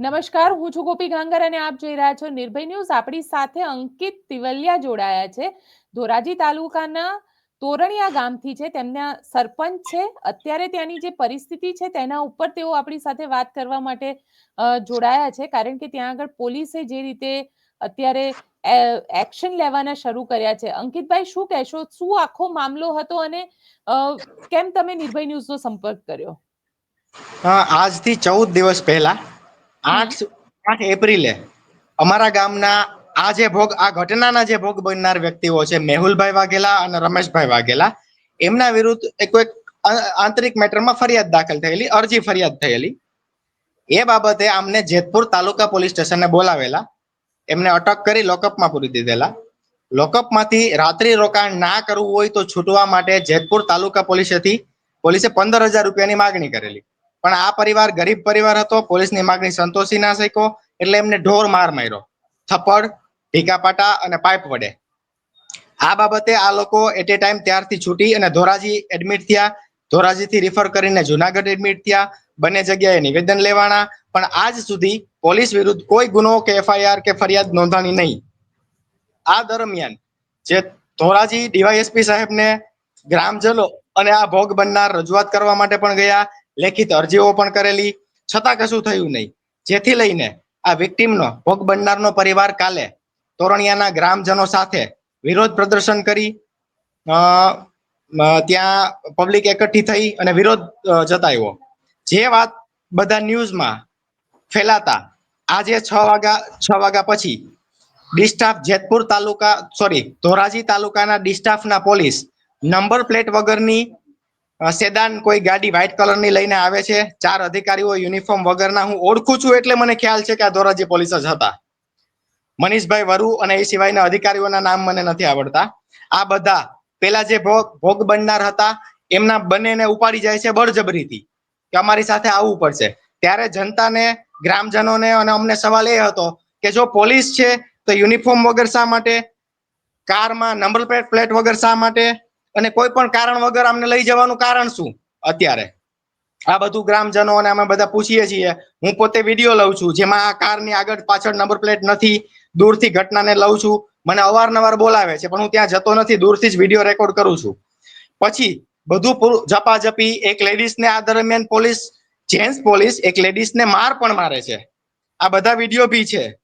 નમસ્કાર, હું છું ગોપી ગાંગર અને આપ જોઈ રહ્યા છો નિર્ભય ન્યૂઝ. આપણી સાથે અંકિત તિવલિયા જોડાયા છે. ધોરાજી તાલુકાના તોરણિયા ગામથી છે. તેમના સરપંચ છે. અત્યારે ત્યાંની જે પરિસ્થિતિ છે, તેના ઉપર તેઓ આપણી સાથે વાત કરવા માટે જોડાયા છે. કારણ કે ત્યાં આગળ પોલીસે જે રીતે અત્યારે એક્શન લેવાના શરૂ કર્યા છે. અંકિતભાઈ, શું કહેશો? શું આખો મામલો હતો અને કેમ તમે નિર્ભય ન્યૂઝનો સંપર્ક કર્યો? આજથી ચૌદ દિવસ પહેલા આઠ આઠ એપ્રિલે અમારા ગામના આ જે ભોગ આ ઘટનાના જે ભોગ બનનાર વ્યક્તિઓ છે મેહુલભાઈ વાઘેલા અને રમેશભાઈ વાઘેલા એમના વિરુદ્ધ એક એક આંતરિક મેટરમાં ફરિયાદ દાખલ થયેલી અરજી ફરિયાદ થયેલી. એ બાબતે આમને જેતપુર તાલુકા પોલીસ સ્ટેશને બોલાવેલા. એમને અટક કરી લોકઅપમાં પૂરી દીધેલા. લોકઅપમાંથી રાત્રિ રોકાણ ના કરવું હોય તો છૂટવા માટે જેતપુર તાલુકા પોલીસેથી પોલીસે પંદર હજાર રૂપિયાની માગણી કરેલી. પણ આ પરિવાર ગરીબ પરિવાર હતો, પોલીસની માગણી સંતોષી ના શક્યો, એટલે એમને ઢોર માર માર્યો. થપ્પડ ઢીકાપાટા અને પાઇપ વડે. આ બાબતે આ લોકો એટ એ ટાઈમ ત્યારથી છૂટી અને ધોરાજી એડમિટ થયા. ધોરાજીથી રિફર કરીને જુનાગઢ એડમિટ થયા. બંને જગ્યાએ નિવેદન લેવાના. પણ આજ સુધી પોલીસ વિરુદ્ધ કોઈ ગુનો કે એફઆઈઆર કે ફરિયાદ નોંધાણી નહીં. આ દરમિયાન જે ધોરાજી ડીવાયએસપી સાહેબને ગ્રામજનો અને આ ભોગ બનનાર રજૂઆત કરવા માટે પણ ગયા લેખિત અરજીઓ પણ કરેલી. છતાં કશું થયું નહીં. જેથી લઈને આ વિક્ટીમનો ભોગ બનનારનો પરિવાર કાલે તોરણિયાના ગ્રામજનો સાથે વિરોધ પ્રદર્શન કરી ત્યાં પબ્લિક એકઠી થઈ અને વિરોધ જતાવ્યો. જે વાત બધા ન્યૂઝમાં ફેલાતા, આજે છ વાગ્યા છ વાગ્યા પછી D staff Jetpur taluka, sorry, Dhoraji તાલુકાના ડિસ્ટાફના પોલીસ નંબર પ્લેટ વગરની સેદાન કોઈ ગાડી વ્હાઇટ કલરની લઈને આવે છે. ચાર અધિકારીઓ યુનિફોર્મ વગરના હું ઓળખું છું એટલે મને ખ્યાલ છે કે આ ધોરાજી પોલીસ જ હતા. મનીષભાઈ વરુ અને એ સિવાયના અધિકારીઓના નામ મને નથી આવડતા. આ બધા પેલા જે ભોગ બનનાર હતા, એમના બંનેને ઉપાડી જાય છે બળજબરીથી. કે અમારી સાથે આવવું પડશે. ત્યારે જનતાને, ગ્રામજનોને અને અમને સવાલ એ હતો કે જો પોલીસ છે તો યુનિફોર્મ વગર શા માટે? કારમાં નંબર પ્લેટ વગર શા માટે? અને કોઈ પણ કારણ વગર અમને લઈ જવાનું કારણ શું? અત્યારે. આ બધું ગ્રામજનો અને અમે બધા પૂછીએ છીએ. હું પોતે વીડિયો લઉં છું, જેમાં આ કારની આગળ પાછળ નંબર પ્લેટ નથી, દૂરથી ઘટનાને લઉં છું. મને અવારનવાર બોલાવે છે, પણ હું ત્યાં જતો નથી, દૂરથી જ વીડિયો રેકોર્ડ કરું છું. પછી, બધું ઝપાઝપી, એક લેડીઝને આ દરમિયાન પોલીસ, જેન્ટ્સ પોલીસ, એક લેડીઝને માર પણ મારે છે. આ બધા વીડિયો બી છે.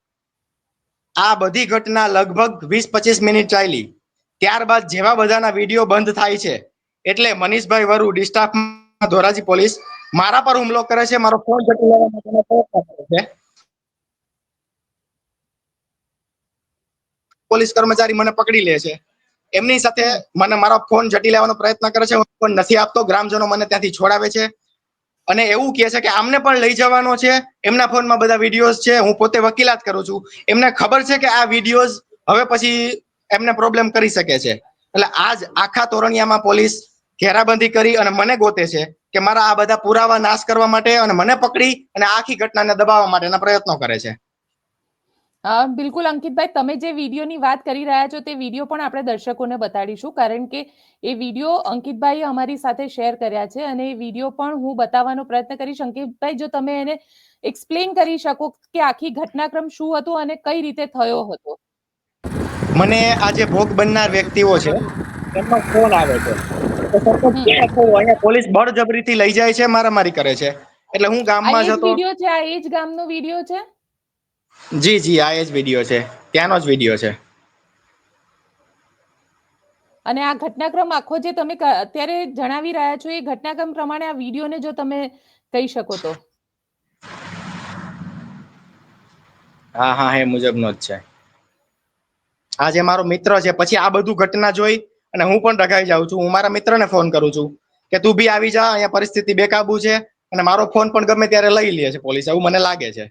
આ બધી ઘટના લગભગ વીસ પચીસ મિનિટ ચાલી. ત્યારબાદ જેવા બધાના વીડિયો બંધ થાય છે. એટલે મનીષભાઈ Varu D staff Dhoraji police, મારા પર હુમલો કરે છે, મારો ફોન ઝડપી લેવા માટેનો પ્રયત્ન કરે છે. પોલીસ કર્મચારી મને પકડી લે છે. એમની સાથે મને મારો ફોન જટી લેવાનો પ્રયત્ન કરે છે, હું ફોન નથી આપતો, ગ્રામજનો મને ત્યાંથી છોડાવે છે. અને એવું કહે છે કે આમને પણ લઈ જવાનો છે, એમના ફોનમાં બધા વિડીયોઝ છે, હું પોતે વકીલાત કરું છું. એમને ખબર છે કે આ વિડીયોઝ હવે પછી એમને પ્રોબ્લેમ કરી શકે છે. એટલે આજ આખા તોરણિયામાં પોલીસ ઘેરાબંધી કરી અને મને ગોતે છે કે મારા આ બધા પુરાવા નાશ કરવા માટે અને મને પકડી અને આખી ઘટનાને દબાવવા માટેના પ્રયત્નો કરે છે. હા બિલકુલ અંકિતભાઈ, તમે જે વિડીયોની વાત કરી રહ્યા છો તે વીડિયો પણ આપણે દર્શકોને બતાડીશું. કારણ કે એ વીડિયો અંકિતભાઈએ અમારી સાથે શેર કર્યા છે અને એ વીડિયો પણ હું બતાવવાનો પ્રયત્ન કરીશ. અંકિતભાઈ, જો તમે એને એક્સપ્લેન કરી શકો કે આખી ઘટનાક્રમ શું હતો અને કઈ રીતે થયો હતો. મને આ જે ભોગ બનનાર વ્યક્તિઓ છે એમનો ફોન આવે છે? અહીંયા પોલીસ બળજબરીથી લઈ જાય છે મારામારી કરે છે. એટલે હું ગામમાં જતો વીડિયો છે? આ એ જ ગામનો વીડિયો છે? જી જી આ એ જ વીડિયો છે. ત્યાંનો જ વીડિયો છે. અને આ ઘટનાક્રમ આખો જે તમે અત્યારે જણાવી રહ્યા છો એ ઘટનાક્રમ પ્રમાણે આ વિડિયોને જો તમે કહી શકો તો. હા હા એ મુજબનો જ છે. આ જે મારો મિત્ર છે પછી આ બધું ઘટના જોઈ અને હું પણ ડઘાઈ જાઉં છું. હું મારા મિત્રને ફોન કરું છું કે તું બી આવી જા અહીંયા પરિસ્થિતિ બેકાબુ છે અને મારો ફોન પણ ગમે ત્યારે લઈ લે છે પોલીસ એવું મને લાગે છે.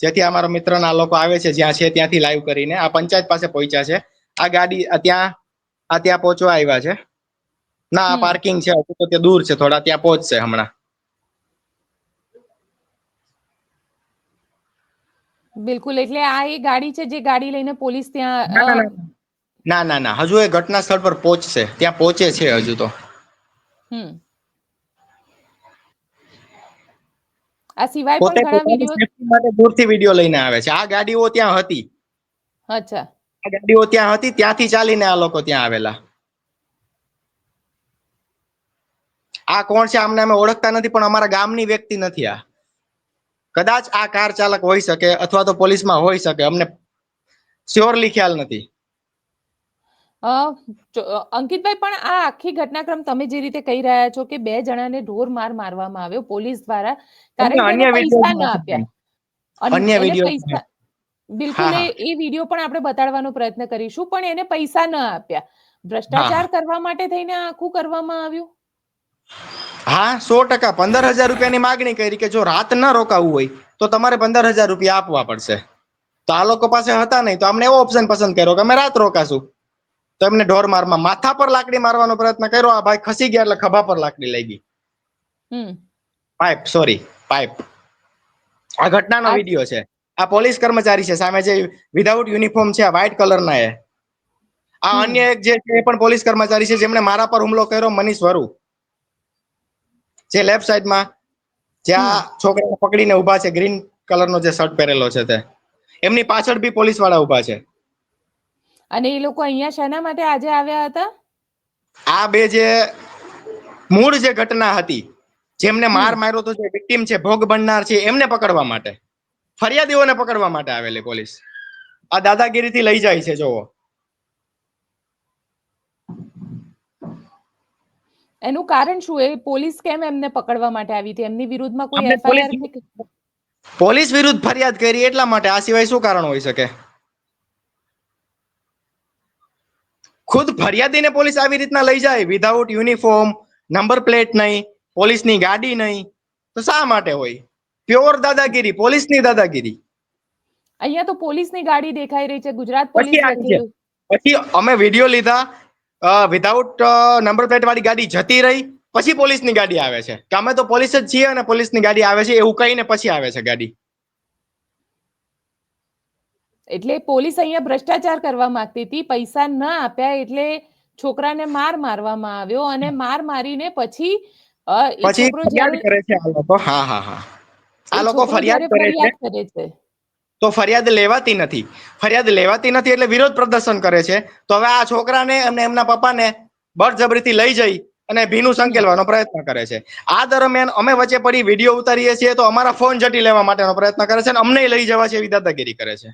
જેથી અમારો મારા મિત્રના લોકો આવે છે જ્યાં છે ત્યાંથી લાઈવ કરીને આ પંચાયત પાસે પહોંચ્યા છે. આ ગાડી ત્યાં આ ત્યાં પહોંચવા આવ્યા છે. ના આ પાર્કિંગ છે હજુ તો ત્યાં દૂર છે થોડા ત્યાં પહોંચશે હમણાં. બિલકુલ એટલે આ એ ગાડી છે જે ગાડી લઈને પોલીસ ત્યાં ના, ના, ના. હજુ એ ઘટના સ્થળ પર પહોંચશે. ત્યાં પહોંચે છે હજુ તો. આ સિવાય પણ ઘણા વીડિયો માટે દૂરથી વીડિયો લઈને આવે છે. આ ગાડીઓ ત્યાં હતી. અચ્છા. આ ગાડીઓ ત્યાં હતી ત્યાંથી ચાલીને આ લોકો ત્યાં આવેલા. આ કોણ છે? આમને અમે ઓળખતા નથી પણ અમારા ગામની વ્યક્તિ નથી આ. કદાચ આ કાર ચાલક હોઈ શકે અથવા તો પોલીસમાં હોઈ શકે અમને શ્યોરલી ખ્યાલ નથી. અંકિતભાઈ પણ આ આખી ઘટનાક્રમ તમે જે રીતે કહી રહ્યા છો કે બે જણાને ઢોર માર મારવામાં આવ્યો પોલીસ દ્વારા કારણ કે અન્ય પૈસા ન આપ્યા. અન્ય વીડિયો બિલકુલ એ વીડિયો પણ આપણે બતાડવાનો પ્રયત્ન કરીશું પણ એને પૈસા ન આપ્યા. ભ્રષ્ટાચાર કરવા માટે થઈને આખું કરવામાં આવ્યું? હા સો ટકા. પંદર હજાર રૂપિયાની માગણી કરી કે જો રાત ન રોકાવું હોય તો તમારે પંદર હજાર રૂપિયા આપવા પડશે. તો આ લોકો પાસે હતા નહીં તો અમને એવો ઓપ્શન પસંદ કર્યો કે અમે રાત રોકાશું. તો એમને ઢોર મારમાં માથા પર લાકડી મારવાનો પ્રયત્ન કર્યો. આ ભાઈ ખસી ગયા એટલે ખભા પર લાકડી લઈ ગઈ. પાઇપ સોરી પાઇપ આ ઘટનાનો વીડિયો છે. આ પોલીસ કર્મચારી છે સામે જે વિધાઉટ યુનિફોર્મ છે આ વ્હાઇટ કલરના એ. આ અન્ય એક જે છે એ પણ પોલીસ કર્મચારી છે જેમણે મારા પર હુમલો કર્યો મનીષ વરુ. જે લેફ્ટ સાઈડમાં જે આ છોકરાને પકડીને ઊભા છે ગ્રીન કલરનો જે શર્ટ પહેરેલો છે તે. એમની પાછળ બી પોલીસવાળા ઊભા છે. અને એ લોકો અહીંયા શેના માટે આજે આવ્યા હતા? આ બે જે મૂળ જે ઘટના હતી જેમને માર માર્યો તો જે વિક્ટિમ છે ભોગ બનનાર છે એમને પકડવા માટે. ફરિયાદીઓને પકડવા માટે આવેલી પોલીસ આ દાદાગીરીથી લઈ જાય છે જોવો એનું કારણ શું? એ પોલીસ કેમ એમને પકડવા માટે આવી હતી? એમની વિરુદ્ધમાં કોઈ એફઆઈઆર પોલીસ વિરુદ્ધ ફરિયાદ કરી એટલા માટે. આ સિવાય શું કારણ હોઈ શકે? ખુદ ફરિયાદીને પોલીસ આવી રીતના લઈ જાય વિધાઉટ યુનિફોર્મ નંબર પ્લેટ નહીં પોલીસની ગાડી નહીં તો શા માટે હોય? પ્યોર દાદાગીરી પોલીસની દાદાગીરી. અહીંયા તો પોલીસની ગાડી દેખાઈ રહી છે ગુજરાત પોલીસ પછી અમે વીડિયો લીધા વિધાઉટ નંબર પ્લેટ વાળી ગાડી જતી રહી પછી પોલીસની ગાડી આવે છે. કે અમે તો પોલીસ જ છીએ અને પોલીસની ગાડી આવે છે એવું કહીને પછી આવે છે ગાડી. એટલે પોલીસ અહીંયા ભ્રષ્ટાચાર કરવા માંગતી હતી પૈસા ન આપ્યા એટલે છોકરાને માર મારવામાં આવ્યો અને માર મારીને પછી પછી ફરિયાદ કરે છે આ લોકો. હા હા હા. આ લોકો ફરિયાદ કરે છે. તો ફરિયાદ લેવાતી નથી. ફરિયાદ લેવાતી નથી એટલે વિરોધ પ્રદર્શન કરે છે. તો હવે આ છોકરાને અને એમના પપ્પાને બળજબરીથી લઈ જઈ અને ભીનું સંકેલવાનો પ્રયત્ન કરે છે. આ દરમિયાન અમે વચ્ચે પડી વીડિયો ઉતારીએ છીએ તો અમારા ફોન જટી લેવા માટેનો પ્રયત્ન કરે છે અને અમને લઈ જવા છે એવી દાદાગીરી કરે છે.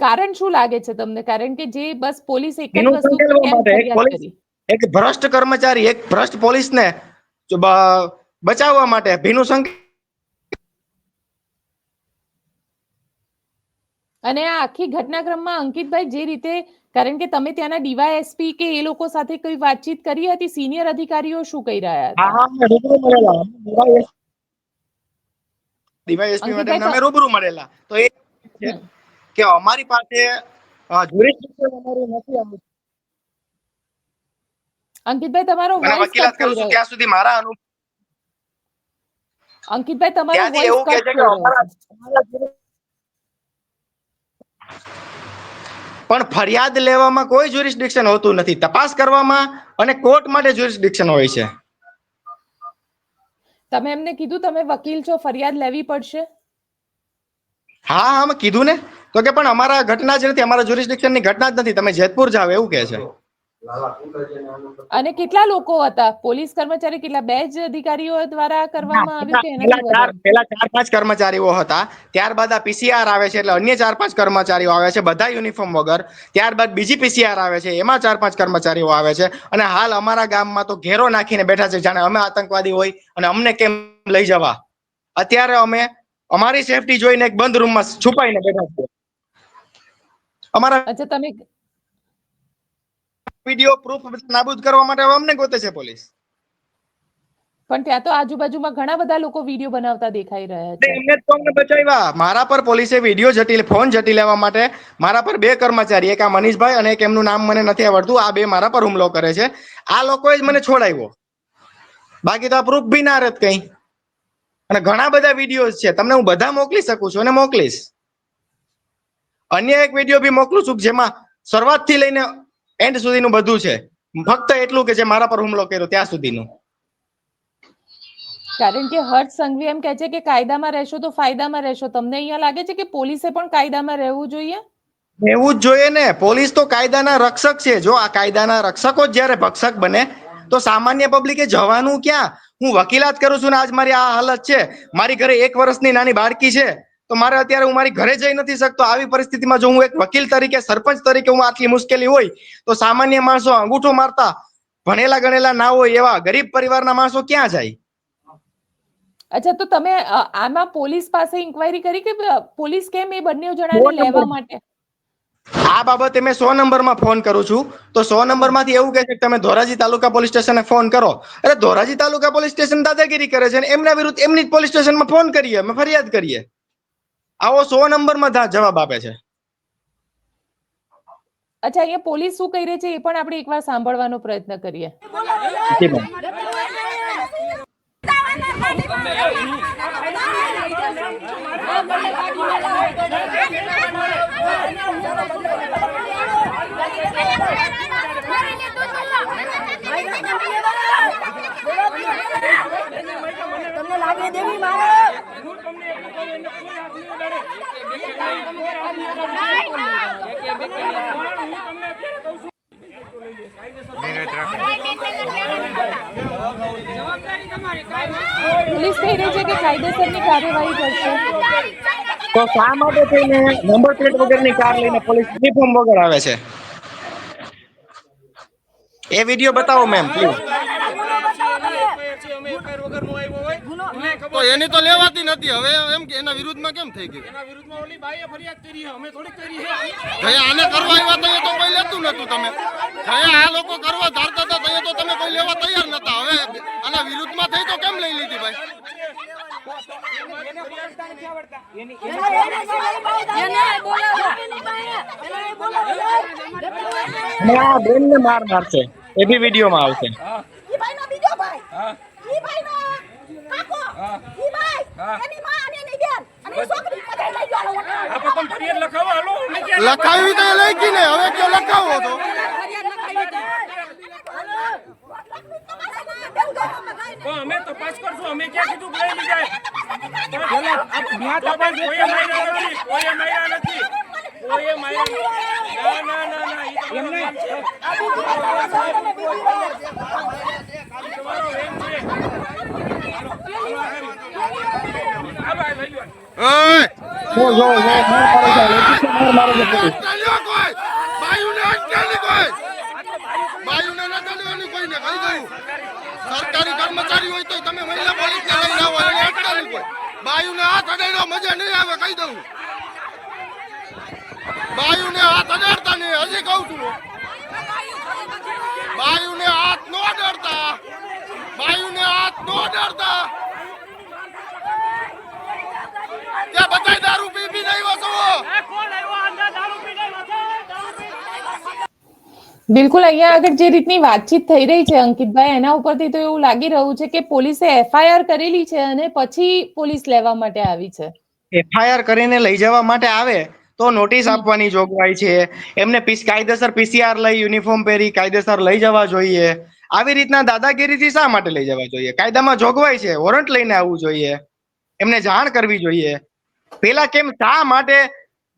કારણ શું લાગે છે તમને? કારણ કે જે બસ પોલીસ એક જ વસ્તુ એક ભ્રષ્ટ કર્મચારી એક ભ્રષ્ટ પોલીસને બચાવવા માટે ભીનું સંકેલ અને આ આખી ઘટનાક્રમમાં અંકિતભાઈ જે રીતે કારણ કે તમે ત્યાંના ડીવાયએસપી કે એ લોકો સાથે કોઈ વાતચીત કરી હતી સિનિયર અધિકારીઓ શું કહી રહ્યા હતા? હા હા રૂબરૂ મળેલા. ડીવાયએસપી માટે અંકિતભાઈ, અમે રૂબરૂ મળેલા. તો એ છે હમ. કે અમારી પાસે જ્યુરિસ્ડિક્શન અમારું નથી આવું. અંકિતભાઈ તમારો અને વોઇસ વકીલાત કટ થઈ કરું છું રહ્યો. ત્યાં સુધી મારા અનુભવ અંકિતભાઈ તમારો ત્યાંથી વોઇસ એવું કહે કટ છે થઈ કે રહ્યો અમારા છે અમારા juris- પણ ફરિયાદ લેવામાં કોઈ જ્યુરિસ્ડિક્શન હોતું નથી. તપાસ કરવામાં અને કોર્ટ માટે જ્યુરિસ્ડિક્શન હોય છે. તમે એમને કીધું તમે વકીલ છો ફરિયાદ લેવી પડશે? હા હા મેં કીધું ને. તો કે પણ અમારા ઘટના જ નથી અમારા jurisdiction ની ઘટના જ નથી. તમે જેતપુર જાઓ એવું કહે છે. અને કેટલા લોકો હતા? પોલીસ કર્મચારી કેટલા? બે જ અધિકારીઓ દ્વારા કરવામાં આવ્યું પેલા ચાર પાંચ કર્મચારીઓ હતા. ત્યારબાદ આ પીસીઆર આવે છે એટલે અન્ય ચાર પાંચ કર્મચારીઓ આવે છે બધા યુનિફોર્મ વગર. ત્યારબાદ બીજી પીસીઆર આવે છે એમાં ચાર પાંચ કર્મચારીઓ આવે છે. અને હાલ અમારા ગામમાં તો ઘેરો નાખીને બેઠા છે જાણે અમે આતંકવાદી હોય અને અમને કેમ લઈ જવા? અત્યારે અમે અમારી સેફટી જોઈને એક બંધ રૂમમાં છુપાઈને બેઠા છીએ. અમારા અચ્છા તમે વીડિયો પ્રૂફ નાબૂદ કરવા માટે અમને ગોતે છે પોલીસ. પણ ત્યાં તો આજુબાજુમાં ઘણા બધા લોકો વીડિયો બનાવતા દેખાઈ રહ્યા છે. એમને તો અમને બચાવ્યા. મારા પર પોલીસે વીડિયો જટી ફોન જટી લેવા માટે મારા પર બે કર્મચારી એક આ મનીષભાઈ અને એક એમનું નામ મને નથી આવડતું આ બે મારા પર હુમલો કરે છે. આ લોકોએ જ મને છોડાવ્યો. બાકી તો આ પ્રૂફ બી ના રહેત કઈ. અને ઘણા બધા વિડીયોઝ છે. તમને હું બધા મોકલી શકું છું અને મોકલીશ. અન્ય એક વીડિયો બી મોકલું છું જેમાં શરૂઆતથી લઈને એન્ડ સુધીનું બધું છે. ફક્ત એટલું કે જે મારા પર હુમલો કર્યો ત્યાં સુધીનું. કારણ કે હર્ષ સંઘવી એમ કહે છે કે કાયદામાં રહેશો તો ફાયદામાં રહેશો. તમને અહીંયા લાગે છે કે પોલીસે પણ કાયદામાં રહેવું જોઈએ? રહેવું જ જોઈએ ને. પોલીસ તો કાયદાના રક્ષક છે. જો આ કાયદાના રક્ષકો જ જ્યારે ભક્ષક બને તો સામાન્ય પબ્લિકે જવાનું ક્યાં? હું વકીલાત કરું છું ને આજ મારી આ હાલત છે. મારી ઘરે એક વર્ષની નાની બાળકી છે. તો મારે અત્યારે હું મારી ઘરે જઈ નથી શકતો. આવી પરિસ્થિતિમાં જો હું એક વકીલ તરીકે સરપંચ તરીકે હું આટલી મુશ્કેલી હોય તો સામાન્ય માણસો અંગૂઠો મારતા ભણેલા ગણેલા ના હોય એવા ગરીબ પરિવારના માણસો ક્યાં જાય? અચ્છા તો તમે આમાં પોલીસ પાસે ઇન્ક્વાયરી કરી કે પોલીસ કેમ એ બંને જણાને લેવા માટે? આ બાબતે મેં સો નંબરમાં ફોન કરું છું. તો સો નંબરમાંથી એવું કહે છે કે તમે ધોરાજી તાલુકા પોલીસ સ્ટેશને ફોન કરો. અરે ધોરાજી તાલુકા પોલીસ સ્ટેશન દાદાગીરી કરે છે એમના વિરુદ્ધ એમની જ પોલીસ સ્ટેશનમાં ફોન કરીએ અમે ફરિયાદ કરીએ. આવો સો નંબરમાં ધા- જવાબ આપે છે. અચ્છા અહીંયા પોલીસ શું કહી રહી છે એ પણ આપણે એકવાર સાંભળવાનો પ્રયત્ન કરીએ. તમને લાગે દેવી મારે? પોલીસ કહી રહી છે કે કાયદેસરની કાર્યવાહી કરશે. તો શા માટે થઈને નંબર પ્લેટ વગરની કાર લઈને પોલીસ યુનિફોર્મ વગર આવે છે? એ વીડિયો બતાવો મેમ પ્લીઝ એની તો લેવાતી નથી. હવે એમ કે એના વિરુદ્ધમાં કેમ થઈ ગયું? એના વિરુદ્ધમાં ઓલી બાઈએ ફરિયાદ કરી છે અમે થોડી કરી છે. ભાઈ આને કરવા આવ્યા તો એ તો કોઈ લેતું નતું તમે. ભાઈ આ લોકો કરવા ધારતા હતા તો એ તો તમે કોઈ લેવા તૈયાર નતા હવે આના વિરુદ્ધમાં થઈ તો કેમ લઈ લીધી ભાઈ? એને બોલાવો એને બોલાવો અને આ બેનને માર મારશે. એ બી વિડીયોમાં આવશે ઈ ભાઈનો બીજો ભાઈ ઈ ભાઈનો કાકો ઈ ભાઈ એની માં અને એની બેન અને ઈ છોકરી બધા લઈ ગયો આપણે તમે ફરિયાદ લખાવો હાલો અમે ક્યાં લખાવી તો લખી ને હવે કયો લખાવો તો. હા અમે તપાસ કરશું અમે ક્યાં કીધું લઈ લીધા? તો ભાઈ કોઈએ માર્યા નથી કોઈએ માર્યા નથી. કોઈ માર્યા ના ના ના તમારો વેમ છે. જો જો જો માર મારે છે. લેડીઝને માર મારે છે. કોઈ? બાયુને અટકાલી કોઈ? બાયુને ન ગયું? સરકારી કર્મચારી હોય તો તમે મહિલા પોલીસને લઈને આવો એને અટકાલી કોઈ. બાયુને હાથ અડાડ્યો મજા નહીં આવે કહી દઉં. બાયુને હાથ અડાડતા નહીં હજી કહું છું બાયુને હાથ નો અડાડતા બાયુને હાથ નો અડાડતા ત્યાં બધાય દારૂ પી પી આવ્યા છો બિલકુલ અહીંયા આગળ જે રીતની વાતચીત થઈ રહી છે અંકિતભાઈ એના ઉપરથી તો એવું લાગી રહ્યું છે કે પોલીસે એફઆઈઆર કરેલી છે અને પછી પોલીસ લેવા માટે આવી છે. એફઆઈઆર કરીને લઈ જવા માટે આવે તો નોટિસ આપવાની જોગવાઈ છે. એમને પીસ કાયદેસર પીસીઆર લઈ યુનિફોર્મ પહેરી કાયદેસર લઈ જવા જોઈએ. આવી રીતના દાદાગીરીથી શા માટે લઈ જવા જોઈએ? કાયદામાં જોગવાઈ છે વોરંટ લઈને આવવું જોઈએ. એમને જાણ કરવી જોઈએ. પેલા કેમ શા માટે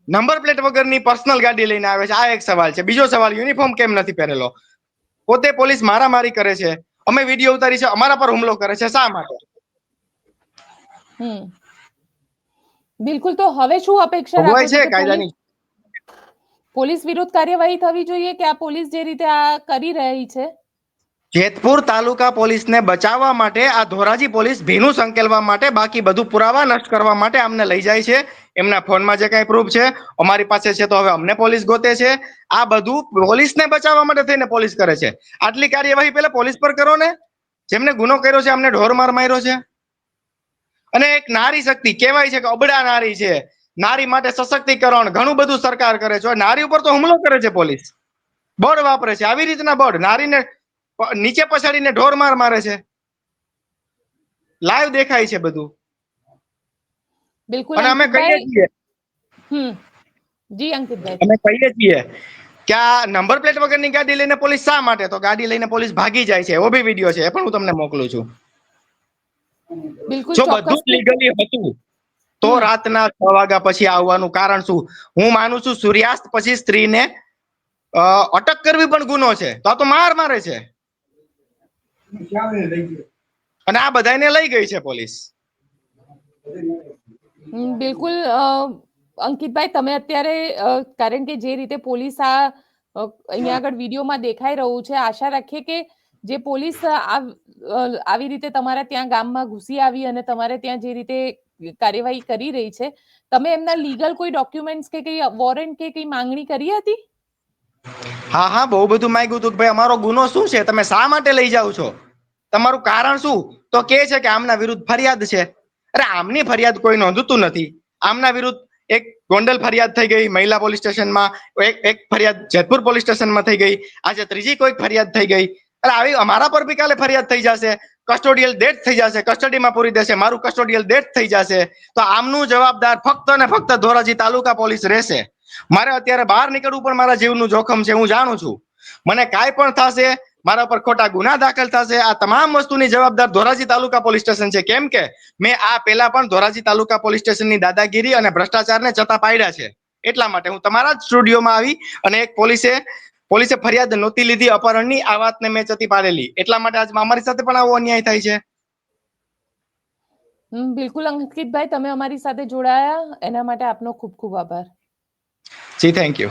નંબર પ્લેટ વગરની પર્સનલ ગાડી લઈને આવે છે. આ એક સવાલ છે. બીજો સવાલ યુનિફોર્મ કેમ નથી પહેરેલો? પોતે પોલીસ મારામારી કરે છે. અમે વીડિયો ઉતારી છે. અમારા પર હુમલો કરે છે. શા માટે? બિલકુલ તો હવે શું અપેક્ષા હોય છે કાયદાની. પોલીસ વિરુદ્ધ કાર્યવાહી થવી જોઈએ કે આ પોલીસ જે રીતે આ કરી રહી છે? જેતપુર તાલુકા પોલીસને બચાવવા માટે, આ ધોરાજી પોલીસ ભીનું સંકેલવા માટે બાકી બધું પુરાવા નષ્ટ કરવા માટે અમને લઈ જાય છે. એમના ફોનમાં જે કાંઈ પ્રૂફ છે, અમારી પાસે છે તો હવે અમને પોલીસ ગોતે છે. આ બધું પોલીસને બચાવવા માટે થઈને પોલીસ કરે છે. આટલી કાર્યવાહી પહેલા પોલીસ પર કરો ને. જેમને ગુનો કર્યો છે, અમને ઢોરમાર માર્યો છે. અને એક નારી શક્તિ, કહેવાય છે કે અબડા નારી છે. નારી માટે સશક્તિકરણ, ઘણું બધું સરકાર કરે છે. નારી ઉપર તો હુમલો કરે છે પોલીસ. બળ વાપરે છે. આવી રીતના બળ. નારીને નીચે પછાડીને ઢોર માર મારે છે. લાઈવ દેખાય છે બધું. બિલકુલ અને અમે કહીએ છીએ. હમ. જી અંકિતભાઈ. અમે કહીએ છીએ કે આ નંબર પ્લેટ વગરની ગાડી લઈને પોલીસ શા માટે? તો ગાડી લઈને પોલીસ ભાગી જાય છે. એવો બી વીડિયો છે. એ પણ હું તમને મોકલું છું. બિલકુલ જો બધું લીગલી હતું તો રાતના છ વાગ્યા પછી આવવાનું કારણ શું? હું માનું છું સૂર્યાસ્ત પછી સ્ત્રીને અટક કરવી પણ ગુનો છે. તો આ તો માર મારે છે. અને આ બધાને લઈ ગઈ છે પોલીસ. હમ, બિલકુલ અંકિતભાઈ તમે અત્યારે કારણ કે જે રીતે પોલીસ આ અહીંયા આગળ વિડીયોમાં દેખાઈ રહ્યું છે આશા રાખીએ કે જે પોલીસ આવી રીતે તમારા ત્યાં ગામમાં ઘૂસી આવી અને તમારે ત્યાં જે રીતે કાર્યવાહી કરી રહી છે તમે એમના લીગલ કોઈ ડોક્યુમેન્ટ્સ કે કઈ વોરંટ કે કઈ માંગણી કરી હતી? હા હા બહુ બધું માંગ્યું હતું કે ભાઈ અમારો ગુનો શું છે? તમે શા માટે લઈ જાઓ છો? તમારું કારણ શું? તો કે છે કે આમના વિરુદ્ધ ફરિયાદ છે. અરે આમની ફરિયાદ કોઈ નોંધતું નથી. આમના વિરુદ્ધ એક ગોંડલ ફરિયાદ થઈ ગઈ, મહિલા પોલીસ સ્ટેશનમાં, એક એક ફરિયાદ જેતપુર પોલીસ સ્ટેશનમાં થઈ ગઈ, આજે ત્રીજી કોઈક ફરિયાદ થઈ ગઈ. અરે આવી અમારા પર બી કાલે ફરિયાદ થઈ જશે. કસ્ટોડિયલ ડેથ થઈ જશે. કસ્ટડીમાં પૂરી દેશે. મારું કસ્ટોડિયલ ડેથ થઈ જશે. તો આમનું જવાબદાર ફક્ત ને ફક્ત ધોરાજી તાલુકા પોલીસ રહેશે. મારે અત્યારે બહાર નીકળવું પણ મારા જીવનું જોખમ છે, હું જાણું છું. મને કાંઈ પણ થશે મારા પર ખોટા ગુના દાખલ થશે. આ તમામ વસ્તુની જવાબદાર ધોરાજી તાલુકા પોલીસ સ્ટેશન છે. કેમ કે મેં આ પહેલા પણ ધોરાજી તાલુકા પોલીસ સ્ટેશનની દાદાગીરી અને ભ્રષ્ટાચારને ચતા પાડ્યા છે. એટલા માટે હું તમારા જ સ્ટુડિયોમાં આવી અને એક પોલીસે પોલીસે ફરિયાદ નહોતી લીધી અપહરણની. આ વાતને મેં ચતી પાડેલી. એટલા માટે આજ અમારી સાથે પણ આવો અન્યાય થાય છે. બિલકુલ અંકિતભાઈ તમે અમારી સાથે જોડાયા. એના માટે આપનો ખૂબ ખૂબ આભાર. જી થેન્ક યુ